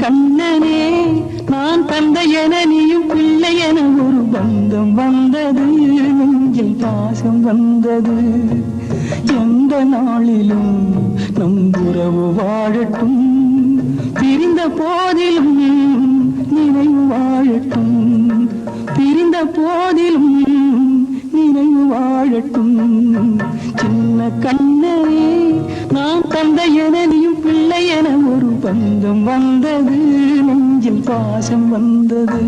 கண்ணனே நான் தந்த என நீயும் பிள்ளை என ஒரு பந்தம் வந்தது நெஞ்சில் பாசம் வந்தது. எந்த நாளிலும் நம் உறவு வாழட்டும் பிரிந்த போதிலும் நினைவு வாழட்டும். பிரிந்த போதிலும் நினைவு வாழட்டும். சின்ன கண்ணனே நான் தந்த என பந்தம் வந்தது நெஞ்சில் பாசம் வந்தது.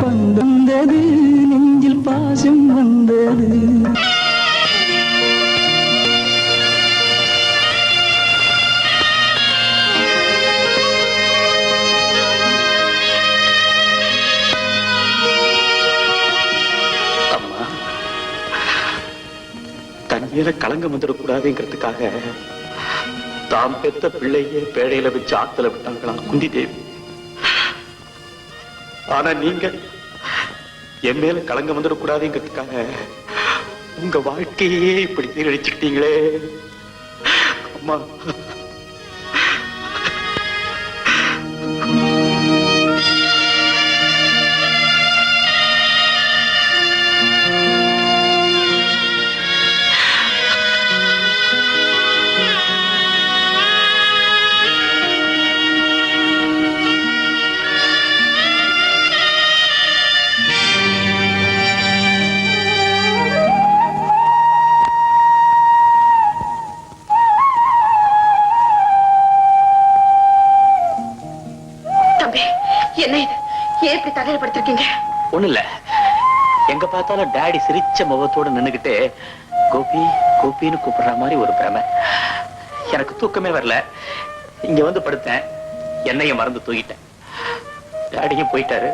பந்தம் வந்தது நெஞ்சில் பாசம் வந்தது. அம்மா தன் கூடாதுங்கிறதுக்காக வந்துடக்கூடாதுங்கிறதுக்காக தாம் பெத்த பிள்ளையே பேடையில வச்சு ஆத்துல விட்டாங்களாம் குந்தி தேவி ஆனா நீங்க என் மேல கலங்க வந்துடக்கூடாதுங்கிறதுக்காக உங்க வாழ்க்கையே இப்படி சீரழிச்சுக்கிட்டீங்களே. அம்மா ஏன் இப்படி தலையில படுத்திருக்கீங்க ஒண்ணு இல்ல எங்க பார்த்தாலும் டாடி சிரிச்ச முகத்தோட நின்னுகிட்டு கோபி கோபின்னு கூப்பிடுற மாதிரி ஒரு பிரமை. எனக்கு தூக்கமே வரல. இங்க வந்து படுத்தேன். என்னையும் மறந்து தூங்கிட்டேன். டாடியும் போயிட்டாரு.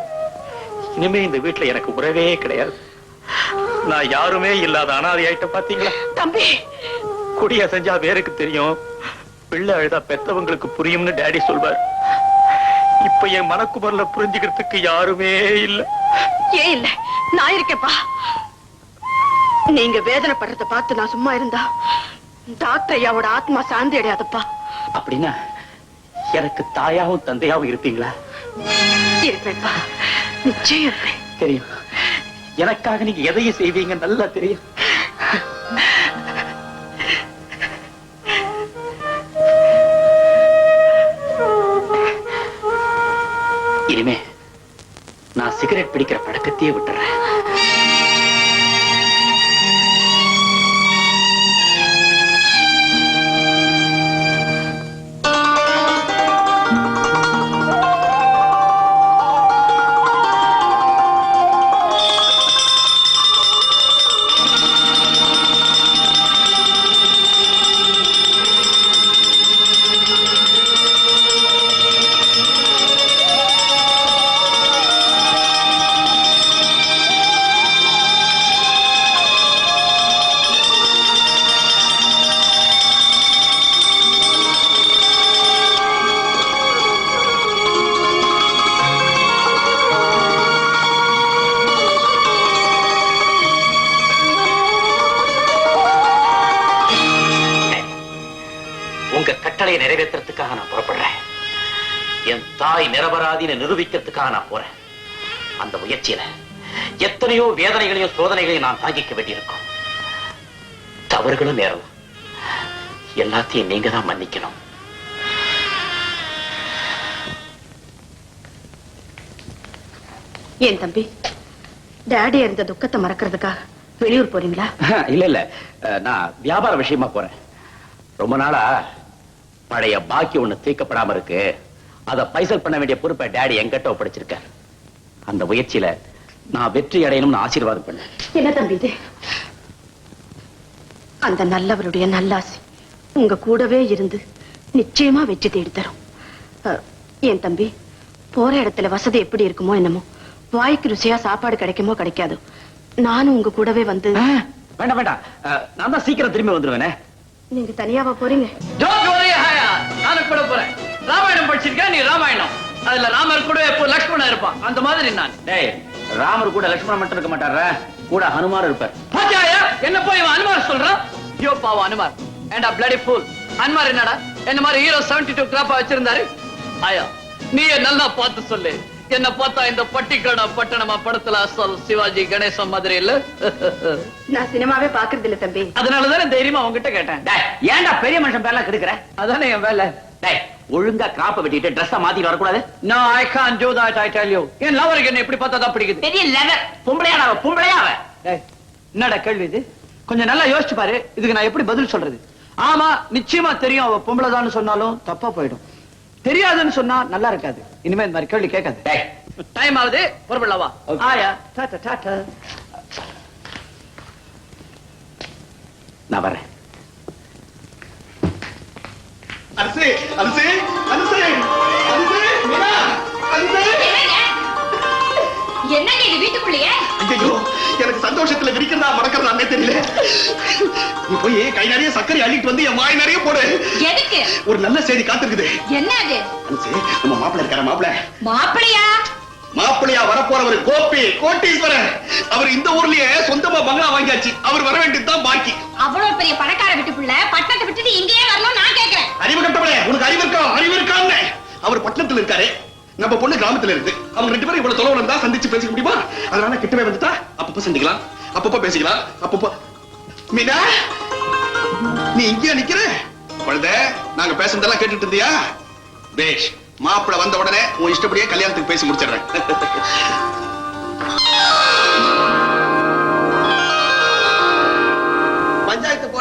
இனிமே இந்த வீட்டுல எனக்கு உறவே கிடையாது. நான் யாருமே இல்லாத அனாதையாயிட்ட பாத்தீங்களா? தம்பி! குடிய செஞ்சா வேருக்கு தெரியும். பிள்ளை அழுதா பெத்தவங்களுக்கு புரியும்னு டாடி சொல்வார். இப்ப என் மனக்குமரில் புரிஞ்சுக்கிறதுக்கு யாருமே இல்லை. ஏன் இல்ல? நான் இருக்கேப்பா நீங்க வேதனைப்படுறத பார்த்து நான் சும்மா இருந்தா டாக்டர் ஐயாவோட ஆத்மா சாந்தி அடையாதப்பா. அப்படின்னா எனக்கு தாயாவும் தந்தையாவும் இருப்பீங்களா? இருப்பேன்ப்பா. நிச்சயம் இருப்பேன். தெரியும். எனக்காக நீங்க எதையும் செய்வீங்க நல்லா தெரியும். இனிமே நான் சிகரெட் பிடிக்கிற பழக்கத்தையே விட்டுறேன். என் தாய் நிரபராதின்னு நிரூபிக்கிறதுக்காக நான் போறேன். அந்த முயற்சியில எத்தனையோ வேதனைகளையும் சோதனைகளையும் நான் தாங்கிக்க வேண்டியிருக்கும். தவறுகளும் நேரம் எல்லாத்தையும் நீங்க தான் மன்னிக்கணும். ஏன் தம்பி? டாடி இருந்த துக்கத்தை மறக்கிறதுக்காக வெளியூர் போறீங்களா? இல்ல இல்ல. நான் வியாபார விஷயமா போறேன். ரொம்ப நாளா பழைய பாக்கி ஒண்ணு தீர்க்கப்படாம இருக்கு. அத பைசல் பண்ண வேண்டிய பொறுப்பை டாடி என்கிட்ட ஒப்படைச்சிருக்கார். அந்த முயற்சியில நான் வெற்றி அடையணும்னு ஆசீர்வாதம் பண்ணேன். என்ன தம்பி இது? அந்த நல்லவருடைய நல்லாசி உங்க கூடவே இருந்து நிச்சயமா வெற்றி தேடி தரும் ஏன் தம்பி? போற இடத்துல வசதி எப்படி இருக்குமோ என்னமோ வாய்க்கு ருசியா சாப்பாடு கிடைக்குமோ கிடைக்காதோ. நானும் உங்க கூடவே வந்து வேண்டாம் வேண்டாம். நான் தான் சீக்கிரம் திரும்பி வந்துருவேனே. நீங்க தனியாவா போறீங்க? போறேன். ராமாயணம் படிச்சிருக்கேன் நீ ராமாயணம். அதுல ராமர் கூட இப்போ லக்ஷ்மணன் இருப்பான். அந்த மாதிரி நான். டேய் ராமர் கூட லட்சுமணன் மட்டும் இருக்க மாட்டாரா கூட ஹனுமார் இருப்பார். பாத்தியாயா? என்ன போய் இவன் அனுமார் சொல்றான்? ஐயோ பாவம் அனுமார் ஏண்டா பிளடி ஃபூல் அனுமார் என்னடா? என்ன மாதிரி ஹீரோ 72 டூ கிராப்பா வச்சிருந்தாரு? ஆயா நீ நல்லா பார்த்து சொல்லு. என்ன பார்த்தா இந்த பட்டிக்காடா பட்டணமா படத்துல அசல் சிவாஜி கணேசன் மாதிரி இல்ல? நான் சினிமாவே பாக்குறது இல்ல தம்பி. அதனாலதானே தைரியமா உங்ககிட்ட கேட்டேன். டேய், ஏன்டா பெரிய மனுஷன் பேர்லாம் கெடுக்கிற? அதானே என் வேலை. டேய் ஒழுங்கா கிராப்ப வெட்டிட்டு ட்ரெஸ்ஸ மாத்திட்டு வரக்கூடாது. No, I can't do that, I tell you. என் லவருக்கு என்ன இப்படி பார்த்தா தான் பிடிக்குது. பெரிய அவ, பொம்பளையா டேய், என்னடா கேள்வி இது? கொஞ்சம் நல்லா யோசிச்சு பாரு. இதுக்கு நான் எப்படி பதில் சொல்றது? ஆமா நிச்சயமா தெரியும் அவ பொம்பளைதான்னு சொன்னாலும் தப்பா போயிடும். தெரியாதுன்னு சொன்னா நல்லா இருக்காது. இனிமே இந்த மாதிரி கேள்வி கேட்காது. டைம் ஆகுது. புறப்படலாவா Okay. ஆயா. டாடா டாடா நான் வரேன் அரசே அரசே அரசே அரசே மீனா அரசே. என்னங்க இது வீட்டுக்குள்ளேயே? ஐயோ எனக்கு சந்தோஷத்துல விரிக்கிறதா மறக்கிறதானே தெரியல. நீ போய் கை நிறைய சர்க்கரை அள்ளிட்டு வந்து என் வாய் நிறைய போடு. எதுக்கு? ஒரு நல்ல செய்தி காத்திருக்குது. என்ன அது? நம்ம மாப்பிள்ள இருக்கார மாப்பிள்ள? மாப்பிளையா மாப்பிள்ளையா வரப்போறவர் கோபி கோட்டீஸ்வரர். அவர் இந்த ஊர்லயே சொந்தமா பங்களா வாங்கியாச்சு. அவர் வர வேண்டியதுதான் பாக்கி. அவ்வளவு பெரிய பணக்கார வீட்டு புள்ள பட்டத்தை விட்டுட்டு இங்கேயே வரணும் அறிவு கட்டவளே உனக்கு அறிவு இருக்கா? அறிவு இருக்கான்னு. அவர் பட்டணத்துல இருக்காரு. நம்ம பொண்ணு கிராமத்துல இருக்கு. அவங்க ரெண்டு பேரும் இவ்வளவு தொலைவு இருந்தா சந்திச்சு பேசிக்க முடியுமா? அதனால கிட்டவே வந்துட்டா அப்பப்ப சந்திக்கலாம். அப்பப்ப பேசிக்கலாம். அப்பப்ப மீனா நீ இங்கேயா நிக்கிற? குழந்தை நாங்க பேசுனதெல்லாம் கேட்டுட்டு இருந்தியா? பேஷ் மாப்பிள்ள வந்த உடனே உன் இஷ்டப்படியே கல்யாணத்துக்கு பேசி முடிச்சிடுறேன்.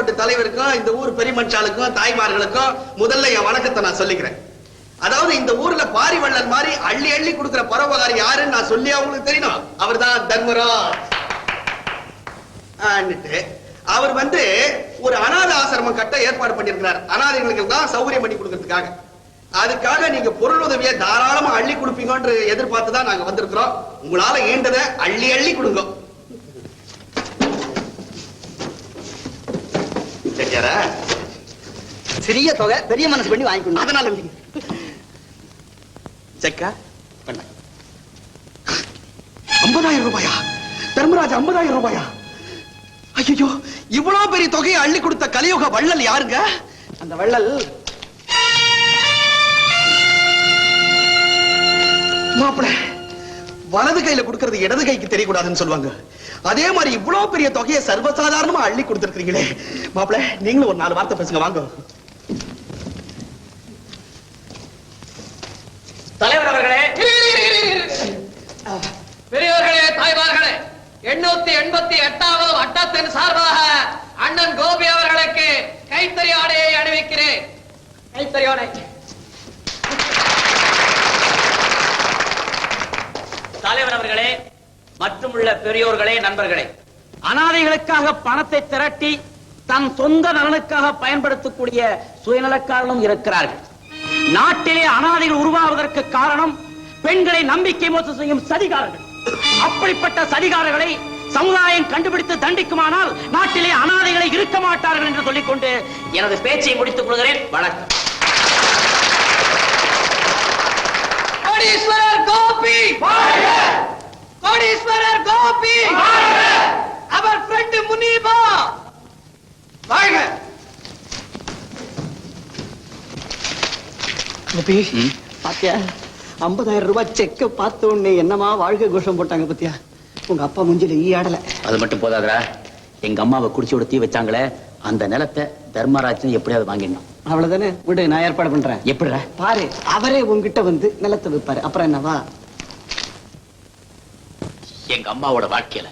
பஞ்சாயத்து தலைவருக்கும் இந்த ஊர் பெரியமச்சாளுக்கும் தாய்மார்களுக்கும் முதல்ல என் வணக்கத்தை நான் சொல்லிக்கிறேன். அதாவது இந்த ஊர்ல பாரிவள்ளல் மாதிரி அள்ளி அள்ளி கொடுக்கிற பரோபகாரி யாருன்னு நான் சொல்லி அவங்களுக்கு தெரியணும். அவர் தான் ஆன்னுட்டு அவர் வந்து ஒரு அனாத ஆசிரமம் கட்ட ஏற்பாடு பண்ணியிருக்கிறார். அனாதைகளுக்கு தான் சௌகரியம் பண்ணி கொடுக்கறதுக்காக. அதுக்காக நீங்க பொருள் உதவியை தாராளமா அள்ளி கொடுப்பீங்கன்ற எதிர்பார்த்து தான் நாங்க வந்திருக்கிறோம். உங்களால ஈண்டதை அள்ளி அள்ளி கொடுங்க. சிறிய தொகை பெரிய மனசு பண்ணி வாங்கிக்கணும் அதனால செக்கா பண்ண. ஐம்பதாயிரம் ரூபாயா? தர்மராஜ் ஐம்பதாயிரம் ரூபாயா? ஐயோ இவ்வளவு பெரிய தொகையை அள்ளி கொடுத்த கலியுக வள்ளல் யாருங்க? அந்த வள்ளல் மாப்பிள வலது கையில கொடுக்கறது இடது கைக்கு தெரியக்கூடாதுன்னு சொல்லுவாங்க. அதே மாதிரி இவ்வளவு பெரிய தொகையை சர்வசாதாரணமா அள்ளி கொடுத்திருக்கீங்களே மாப்பிள நீங்களும் ஒரு நாலு வார்த்தை பேசுங்க வாங்க. பெரியவர்களே. பெரியவர்களே தாய்மார்களே எண்ணூத்தி எண்பத்தி எட்டாவது வட்டத்தின் சார்பாக அண்ணன் கோபி அவர்களுக்கு கைத்தறி ஆடையை அணிவிக்கிறேன். கைத்தறி ஆடை. தலைவர் அவர்களே மற்றும் உள்ள பெரியோர்களே நண்பர்களே அனாதைகளுக்காக பணத்தை திரட்டி தன் சொந்த நலனுக்காக பயன்படுத்தக்கூடிய சுயநலக்காரனும் இருக்கிறார்கள். நாட்டிலே அனாதைகள் உருவாவதற்கு காரணம் பெண்களை நம்பிக்கை மோசம் செய்யும் சதிகாரர்கள். அப்படிப்பட்ட சதிகாரர்களை சமுதாயம் கண்டுபிடித்து தண்டிக்குமானால் நாட்டிலே அனாதைகளை இருக்க மாட்டார்கள் என்று சொல்லிக்கொண்டு எனது பேச்சை முடித்துக் கொள்கிறேன். வணக்கம். கோடீஸ்வரர் கோபி! கோடீஸ்வரர் கோபி! அவர் ஃப்ரெண்ட் முனீபா! வாழ்க கோபி பாத்தியா? ஐம்பதாயிரம் ரூபாய் செக்க பார்த்த உடனே என்னமா வாழ்க்கை கோஷம் போட்டாங்க பாத்தியா? உங்க அப்பா முஞ்சில ஈ ஆடல. அது மட்டும் போதாதா எங்க அம்மாவை குடிச்சு விட தீ வச்சாங்களே அந்த நிலத்தை தர்மராஜன் எப்படியாவது வாங்கிடணும். அவ்வளவுதானே? விடு நான் ஏற்பாடு பண்றேன். எப்படிடா? பாரு அவரே உங்ககிட்ட வந்து நிலத்தை விற்பாரு அப்புறம் என்னவா எங்க அம்மாவோட வாழ்க்கையில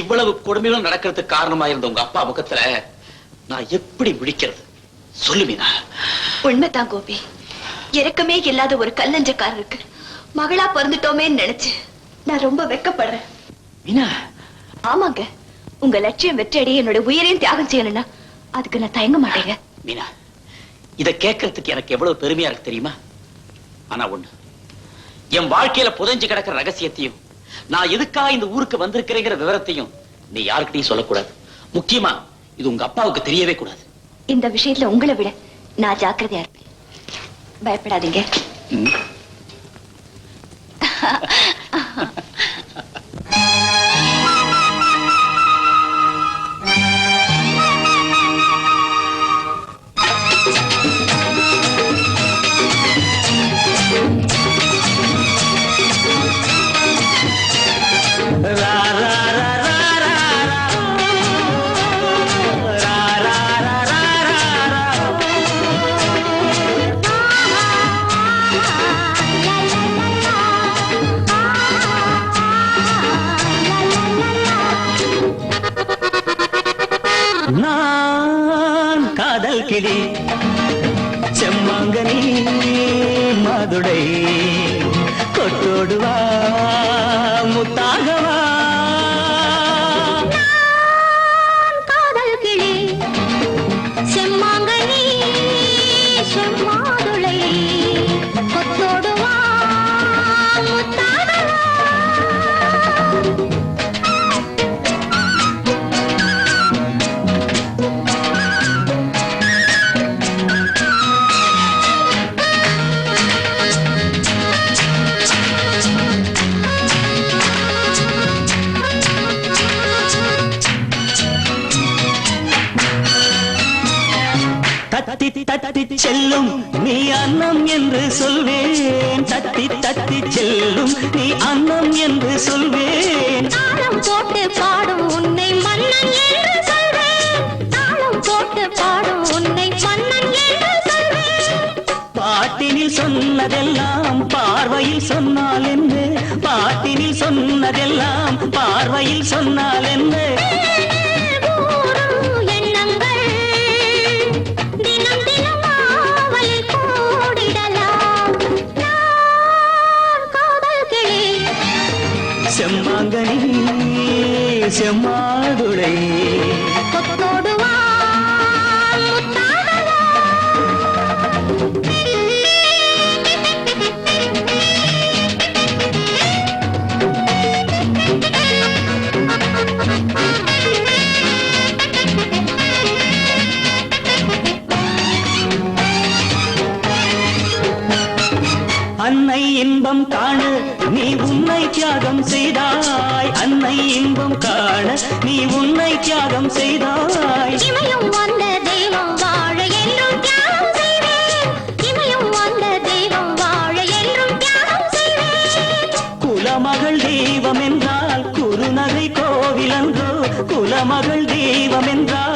இவ்வளவு கொடுமைகளும் நடக்கிறதுக்கு காரணமா இருந்த உங்க அப்பா முகத்துல நான் எப்படி விழிக்கிறது? சொல்லு மீனா. உண்மைதான் கோபி. இறக்கமே இல்லாத ஒரு கல்லஞ்சக்காரருக்கு. மகளா பிறந்துட்டோமேன்னு நினைச்சு நான் ரொம்ப வெக்கப்படுறேன். மீனா? ஆமாங்க. உங்க லட்சியம் வெற்றியடைய என்னோட உயிரையும் தியாகம் செய்யணும்னா அதுக்கு நான் தயங்க மாட்டேங்க. மீனா இத கேட்கறதுக்கு எனக்கு எவ்வளவு பெருமையா இருக்கு தெரியுமா? ஆனா ஒண்ணு என் வாழ்க்கையில புதைஞ்சு கிடக்கிற ரகசியத்தையும் நான் எதுக்காக இந்த ஊருக்கு வந்திருக்கிறேங்கிற விவரத்தையும் நீ யாருக்கிட்டையும் சொல்லக்கூடாது. முக்கியமா இது உங்க அப்பாவுக்கு தெரியவே கூடாது. இந்த விஷயத்துல உங்களை விட நான் ஜாக்கிரதையா இருப்பேன். பயப்படாதீங்க காதல் கிளி. செம்மாங்கனி மாதுடை. கொட்டோடுவா முத்தாகவா தத்தி தத்தி செல்லும் நீ அன்னம் என்று சொல்வேன். தாளம் போட்டு பாடும் உன்னை மன்னன் என்று சொல்வேன். தாளம் போட்டு பாடும் உன்னை மன்னன் என்று சொல்வேன். பாட்டினில் சொன்னதெல்லாம் பார்வையில் சொன்னால் என்ன? பாட்டினில் சொன்னதெல்லாம் பார்வையில் சொன்னால் என்ன? செம்மாதுளை கொத்தோடுவா அன்னை இன்பம் காண நீ உன்னை தியாகம் செய்தாய். அன்னை இன்பம் காண நீ உன்னை தியாகம் செய்தாய். இமயம் வந்த தெய்வம் வாழ என்றும் தியாகம் செய்வேன். இமயம் வந்த தெய்வம் வாழ என்றும் தியாகம் செய்வேன். குலமகள் தெய்வம் என்றால் குருநகை கோவில் அன்றோ குலமகள் தெய்வம் என்றால்